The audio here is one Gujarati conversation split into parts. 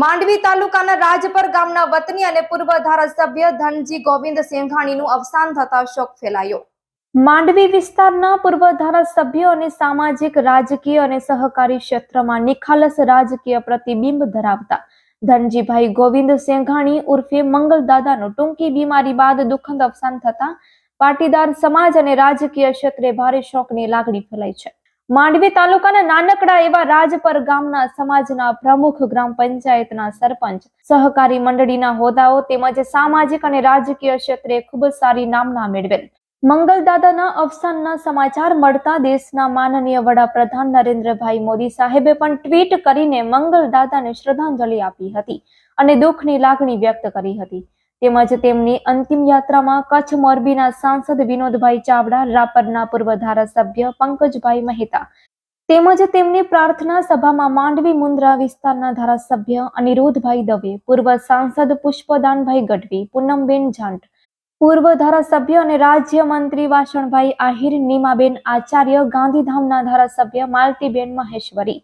માંડવી તાલુકાના રાજપર ગામના વતની અને પૂર્વ ધારાસભ્ય ધનજી ગોવિંદ સેંઘાણીનું અવસાન થતા શોક ફેલાયો. માંડવી વિસ્તારના પૂર્વ ધારાસભ્ય અને સામાજિક, રાજકીય અને સહકારી ક્ષેત્રમાં નિખાલસ રાજકીય પ્રતિબિંબ ધરાવતા ધનજીભાઈ ગોવિંદ સેંઘાણી ઉર્ફે મંગલદાદાનું ટૂંકી બીમારી બાદ દુઃખદ અવસાન થતા પાટીદાર સમાજ અને રાજકીય ક્ષેત્રે ભારે શોકની લાગણી ફેલાઈ છે. માંડવી તાલુકાના નાનકડા એવા રાજપર ગામના સમાજના પ્રમુખ ગ્રામ પંચાયતના સરપંચ સહકારી મંડળીના હોદ્દાઓ તેમજ સામાજિક અને રાજકીય ક્ષેત્રે ખૂબ સારી નામના મેળવેલ. મંગલદાદાના અવસાનના સમાચાર મળતા દેશના માનનીય વડાપ્રધાન નરેન્દ્રભાઈ મોદી સાહેબે પણ ટ્વીટ કરીને મંગલદાદાને શ્રદ્ધાંજલિ આપી હતી અને દુઃખની લાગણી વ્યક્ત કરી હતી. તેમજ તેમની અંતિમ યાત્રામાં કચ્છ મોરબીના સાંસદ વિનોદભાઈ ચાવડા રાપરના પૂર્વ ધારાસભ્ય પંકજભાઈ મહેતા તેમજ તેમની પ્રાર્થના સભામાં માંડવી મુન્દ્રા વિસ્તારના ધારાસભ્ય અનિરુદ્ધભાઈ દવે, પૂર્વ સાંસદ પુષ્પદાનભાઈ ગઢવી, પૂનમબેન જાંટ, પૂર્વ ધારાસભ્ય અને રાજ્ય મંત્રી વાસણભાઈ આહિર, નીમાબેન આચાર્ય, ગાંધીધામના ધારાસભ્ય માલતીબેન મહેશ્વરી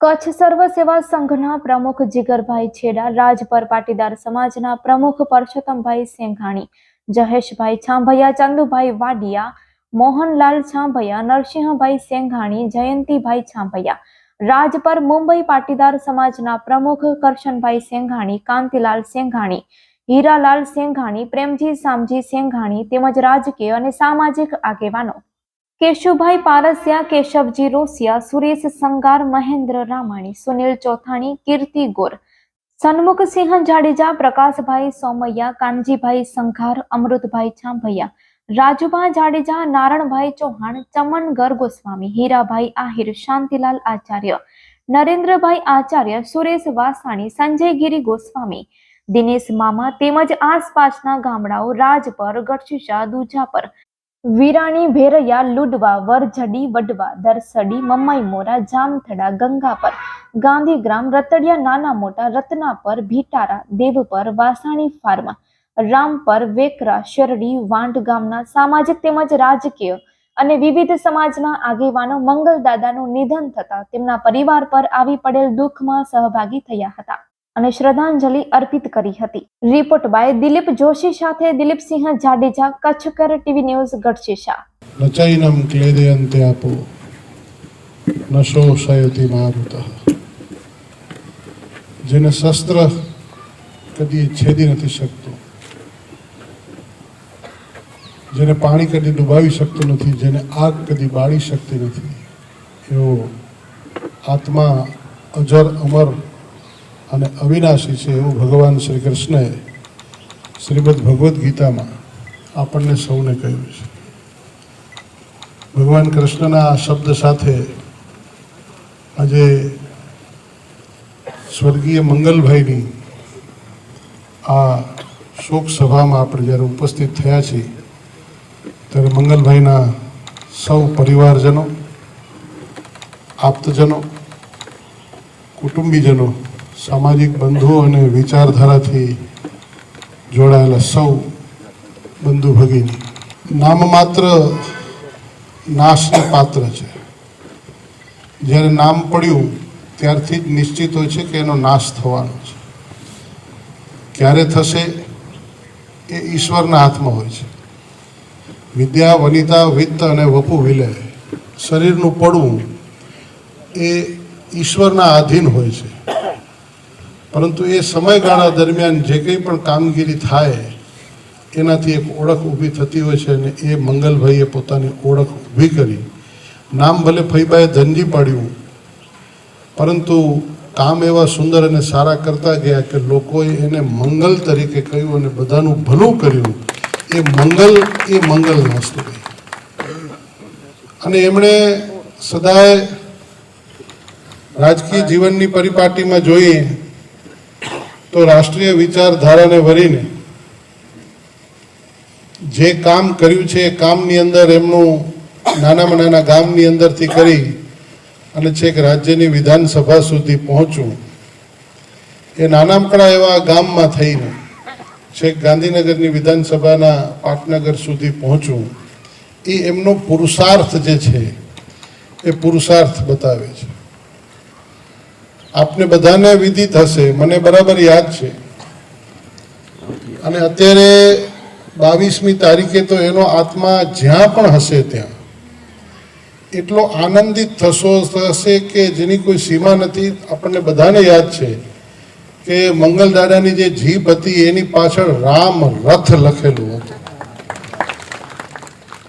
કચ્છ સર્વ સેવા સંઘના પ્રમુખ જીગરભાઈ છેડા રાજપર પાટીદાર સમાજના પ્રમુખ પરસોત્તમભાઈ સેંઘાણી જહેશભાઈ છાંભૈયા, ચંદુભાઈ વાડિયા, મોહનલાલ છાંભૈયા, નરસિંહભાઈ સેંઘાણી, જયંતિભાઈ છાંભૈયા, રાજપર મુંબઈ પાટીદાર સમાજના પ્રમુખ કરશનભાઈ સેંઘાણી, કાંતિલાલ સેંઘાણી, હીરાલાલ સેંઘાણી, પ્રેમજી સામજી સેંઘાણી તેમજ રાજકીય અને સામાજિક આગેવાનો કેશુભાઈ પારસિયા, કેશવજી રોસિયા, સુરેશ સંગાર, મહેન્દ્ર રામાણી, સુનિલ ચોથાણી, કીર્તિ ગોર, સન્મુખસિંહ જાડેજા, પ્રકાશભાઈ સોમૈયા, કાનજીભાઈ સંઘાર, અમૃતભાઈ છાંભૈયા, રાજુભા જાડેજા, નારણભાઈ ચૌહાણ ચમનગર ગોસ્વામી હીરાભાઈ આહિર, શાંતિલાલ આચાર્ય, નરેન્દ્રભાઈ આચાર્ય, સુરેશ વાસાણી સંજયગીરી ગોસ્વામી, દિનેશ મામા તેમજ આસપાસના ગામડાઓ રાજપર, ગઢશીશા, દુજાપર વિરાણી ભેરૈયા, લુડવા વરઝડી વડવા, દરસડી, મમ્માઈ મોરા, જામથડા ગંગાપર ગાંધીગ્રામ રતડિયા નાના મોટા રત્નાપર ભીટારા દેવપર વાસાણી ફાર્મા રામપર વેકરા, શરડી વાંડ ગામના સામાજિક તેમજ રાજકીય અને વિવિધ સમાજના આગેવાનો મંગલદાદાનું નિધન થતા તેમના પરિવાર પર આવી પડેલ દુઃખમાં સહભાગી થયા હતા. અને શ્રદ્ધાંજલિ અર્પિત કરી હતી. રિપોર્ટ બાય દિલીપ જોશી સાથે દિલીપસિંહ જાડેજા, કચ્છકર ટીવી ન્યૂઝ, ગઢશીશા. રચૈનમ ચૈનમ ક્લેદયંતે આપો ન શોષયતિ મારુત. જેને શસ્ત્ર કદી છેદી નથી શકતું, જેને પાણી કદી ડુબાવી શકતું નથી, જેને આગ કદી બાળી શકતી નથી, એવો આત્મા અજર અમર અને અવિનાશી છે એવું ભગવાન શ્રી કૃષ્ણએ શ્રીમદ ભગવદ્ ગીતામાં આપણને સૌને કહ્યું છે. ભગવાન કૃષ્ણના આ શબ્દ સાથે આજે સ્વર્ગીય મંગલભાઈની આ શોક સભામાં આપણે જ્યારે ઉપસ્થિત થયા છીએ, ત્યારે મંગલભાઈના સૌ પરિવારજનો, આપ્તજનો, કુટુંબીજનો સામાજિક બંધુઓ અને વિચારધારાથી જોડાયેલા સૌ બંધુ ભગીની. નામ માત્ર નાશને પાત્ર છે. જ્યારે નામ પડ્યું, ત્યારથી જ નિશ્ચિત હોય છે કે એનો નાશ થવાનો છે. ક્યારે થશે એ ઈશ્વરના હાથમાં હોય છે. વિદ્યા, વનિતા, વિત્ત અને વપુ વિલય શરીરનું પડવું એ ઈશ્વરના આધીન હોય છે. પરંતુ એ સમયગાળા દરમિયાન જે કંઈ પણ કામગીરી થાય, એનાથી એક ઓળખ ઊભી થતી હોય છે અને એ મંગલભાઈએ પોતાની ઓળખ ઊભી કરી. નામ ભલે ફૈબાએ ધનજી પાડ્યું, પરંતુ કામ એવા સુંદર અને સારા કરતા ગયા કે લોકોએ એને મંગલ તરીકે કહ્યું અને બધાનું ભલું કર્યું. એ મંગલ એ મંગલ વસ્તુ અને એમણે સદાય રાજકીય જીવનની પરિપાટીમાં જોઈએ તો રાષ્ટ્રીય વિચારધારાને વરીને જે કામ કર્યું છે એ કામની અંદર એમનું નાનામાં નાના ગામની અંદરથી કરી અને છેક રાજ્યની વિધાનસભા સુધી પહોંચવું. એ નાનામકડા એવા ગામમાં થઈને છેક ગાંધીનગરની વિધાનસભાના પાટનગર સુધી પહોંચવું. એ એમનો પુરુષાર્થ જે છે એ પુરુષાર્થ બતાવે છે. આપને બધાને વિદિત હશે મને બરાબર યાદ છે. અને અત્યારે બાવીસમી તારીખે તો એનો આત્મા જ્યાં પણ હશે ત્યાં. એટલો આનંદિત થશો, થશે કે જેની કોઈ સીમા નથી. આપણને બધાને યાદ છે કે મંગલ દાદાની જે જીભ હતી, એની પાછળ રામ રથ લખેલું હતું.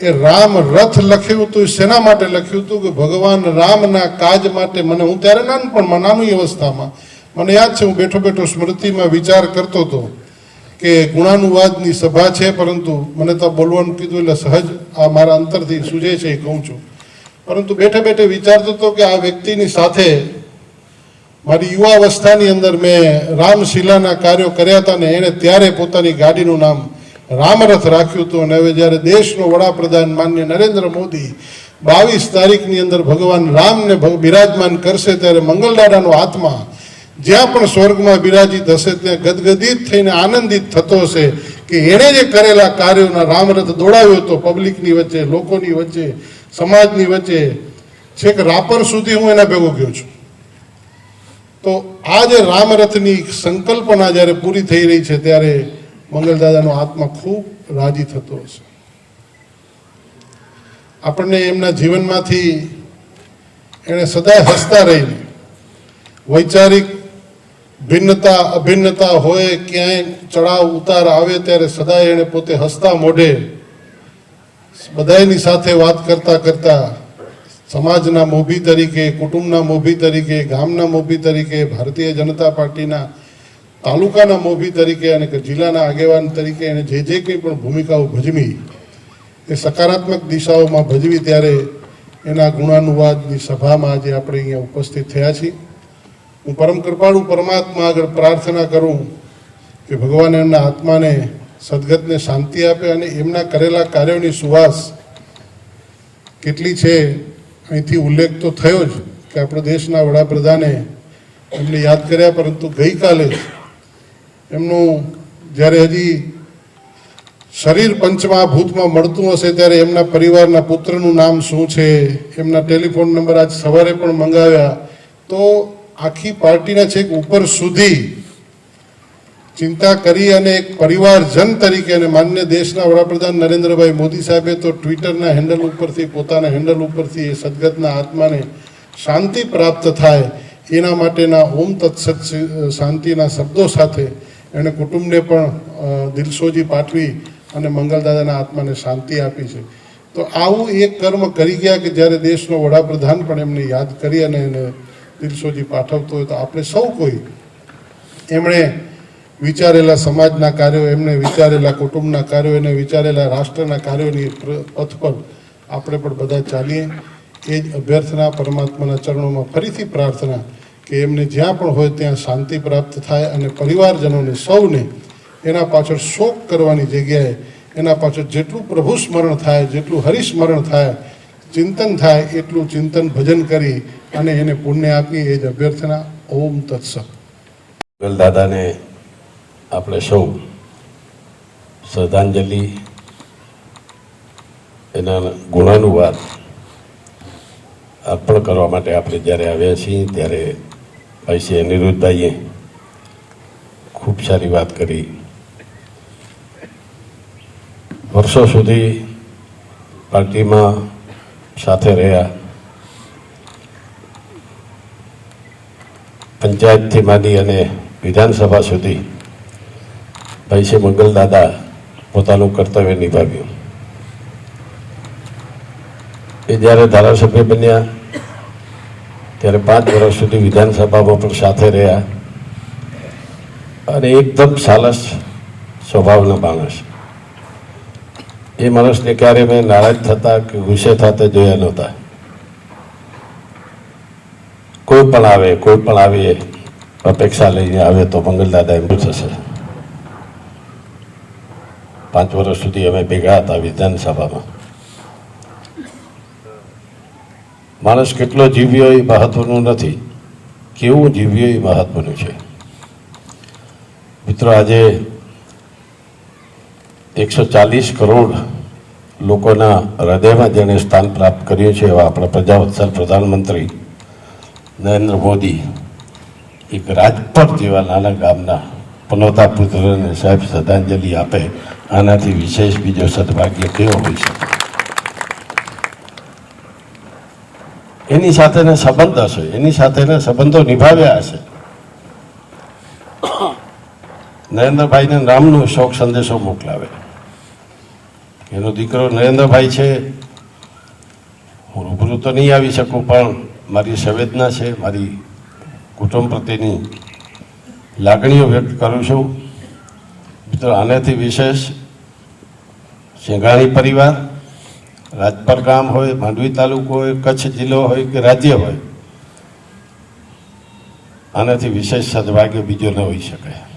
એ રામ રથ લખ્યું હતું શેના માટે લખ્યું હતું કે ભગવાન રામના કાજ માટે? મને હું ત્યારે નાનપણમાં, નાની અવસ્થામાં, મને યાદ છે, હું બેઠો બેઠો સ્મૃતિમાં વિચાર કરતો હતો કે ગુણાનુવાદની સભા છે, પરંતુ મને તો બોલવાનું કીધું એટલે સહજ આ મારા અંતરથી સૂજે છે એ કહું છું. પરંતુ બેઠે બેઠે વિચારતો હતો કે આ વ્યક્તિની સાથે મારી યુવા અવસ્થાની અંદર મેં રામશિલાના કાર્યો કર્યા હતા ને એણે ત્યારે પોતાની ગાડીનું નામ રામરથ રાખ્યું હતું અને હવે જ્યારે દેશનો વડાપ્રધાન માન્ય નરેન્દ્ર મોદી બાવીસ તારીખની અંદર ભગવાન રામને બિરાજમાન કરશે ત્યારે મંગલદાદાનો આત્મા જ્યાં પણ સ્વર્ગમાં બિરાજિત હશે, ત્યાં ગદગદિત થઈને આનંદિત થતો હશે કે એણે જે કરેલા કાર્યોના રામરથ દોડાવ્યો હતો પબ્લિકની વચ્ચે, લોકોની વચ્ચે, સમાજની વચ્ચે. છેક રાપર સુધી હું એના ભેગો ગયો છું. તો આ જે રામરથની સંકલ્પના જ્યારે પૂરી થઈ રહી છે, ત્યારે મંગલદાદાનો આત્મા ખૂબ રાજી થતો હશે. આપણને એમના જીવનમાંથી એણે સદાય હસતા રહીને વૈચારિક ભિન્નતા, અભિન્નતા હોય, ક્યાંય ચડાવ, ઉતાર આવે ત્યારે સદાય એણે પોતે હસતા મોઢે બધાની સાથે વાત કરતા કરતા સમાજના મોભી તરીકે, કુટુંબના મોભી તરીકે, ગામના મોભી તરીકે, ભારતીય જનતા પાર્ટીના તાલુકાના મોભી તરીકે અને જિલ્લાના આગેવાન તરીકે એને જે જે કંઈ પણ ભૂમિકાઓ ભજવી, એ સકારાત્મક દિશાઓમાં ભજવી ત્યારે એના ગુણાનુવાદની સભામાં આજે આપણે અહીંયા ઉપસ્થિત થયા છીએ. હું પરમ કૃપાળુ પરમાત્મા આગળ પ્રાર્થના કરું કે ભગવાન એમના આત્માને સદગતને શાંતિ આપે અને એમના કરેલા કાર્યોની સુવાસ કેટલી છે અહીંથી ઉલ્લેખ તો થયો જ કે આપણા દેશના વડાપ્રધાને એમને યાદ કર્યા, પરંતુ ગઈકાલે એમનું જ્યારે હજી શરીર પંચમાં ભૂતમાં મળતું હશે ત્યારે એમના પરિવારના પુત્રનું નામ શું છે, એમના ટેલિફોન નંબર આજ સવારે પણ મંગાવ્યા. તો આખી પાર્ટીના છેક ઉપર સુધી ચિંતા કરી અને એક પરિવારજન તરીકે અને માન્ય દેશના વડાપ્રધાન નરેન્દ્રભાઈ મોદી સાહેબે તો ટ્વિટરના હેન્ડલ ઉપરથી, પોતાના હેન્ડલ ઉપરથી એ સદગતના આત્માને શાંતિ પ્રાપ્ત થાય એના માટેના ઓમ તત્સત શાંતિના શબ્દો સાથે એણે કુટુંબને પણ દિલસોજી પાઠવી અને મંગલદાદાના આત્માને શાંતિ આપી છે. તો આવું એક કર્મ કરી ગયા કે જ્યારે દેશનો વડાપ્રધાન પણ એમને યાદ કરી અને એને દિલસોજી પાઠવતો હોય તો આપણે સૌ કોઈ એમણે વિચારેલા સમાજના કાર્યો એમણે વિચારેલા કુટુંબના કાર્યો, એને વિચારેલા રાષ્ટ્રના કાર્યોની પથ પર આપણે પણ બધા ચાલીએ. એ જ અભ્યર્થના પરમાત્માના ચરણોમાં ફરીથી પ્રાર્થના કે એમને જ્યાં પણ હોય ત્યાં શાંતિ પ્રાપ્ત થાય અને પરિવારજનોને સૌને એના પાછળ શોક કરવાની જગ્યાએ એના પાછળ જેટલું પ્રભુ સ્મરણ થાય, જેટલું હરિસ્મરણ થાય, ચિંતન થાય, એટલું ચિંતન ભજન કરી અને એને પુણ્ય આપી એ જ અભ્યર્થના ઓમ તત્સત. દાદાને આપણે સૌ શ્રદ્ધાંજલિ. એના ગુણાનુવાદ અર્પણ કરવા માટે આપણે જ્યારે આવ્યા છીએ, ત્યારે ભાઈ છે નિરુદ્ધભાઈએ ખૂબ સારી વાત કરી વર્ષો સુધી પાર્ટીમાં સાથે રહ્યા પંચાયતથી માંડી અને વિધાનસભા સુધી ભાઈ શ્રી મંગલદાદા પોતાનું કર્તવ્ય નિભાવ્યું એ જ્યારે ધારાસભ્ય બન્યા ત્યારે પાંચ વર્ષ સુધી વિધાનસભામાં પણ સાથે રહ્યા. અને એકદમ સાલસ સ્વભાવના માણસ. એ માણસને ક્યારે મેં નારાજ થતા કે ગુસ્સે થતા જોયા નહોતા. કોઈ પણ આવે, કોઈ પણ આવે, અપેક્ષા લઈને આવે તો મંગલદાદા એમ થશે પાંચ વર્ષ સુધી અમે ભેગા હતા વિધાનસભામાં. માણસ કેટલો જીવ્યો એ મહત્વનું નથી. કેવું જીવ્યો એ મહત્વનું છે? મિત્રો, આજે એકસો ચાલીસ કરોડ લોકોના હૃદયમાં જેણે સ્થાન પ્રાપ્ત કર્યું છે એવા આપણા પ્રજાવત્સલ પ્રધાનમંત્રી નરેન્દ્ર મોદી એક રાજપથ જેવા નાના ગામના પનોતા પુત્રને સાહેબ શ્રદ્ધાંજલિ આપે, આનાથી વિશેષ બીજો સદભાગ્ય કેવો હોઈ શકે? એની સાથેના સંબંધ હશે, એની સાથેના સંબંધો નિભાવ્યા હશે. નરેન્દ્રભાઈને નામનો શોક સંદેશો મોકલાવે. એનો દીકરો નરેન્દ્રભાઈ છે. હું રૂબરૂ તો નહીં આવી શકું, પણ મારી સંવેદના છે, મારી કુટુંબ પ્રત્યેની લાગણીઓ વ્યક્ત કરું છું. મિત્રો, આનાથી વિશેષ સિંઘાણી પરિવાર રાજપર ગામ હોય, માંડવી તાલુકો હોય, કચ્છ જિલ્લો હોય કે રાજ્ય હોય, આનાથી વિશેષ સદભાગ્ય બીજો ન હોઈ શકે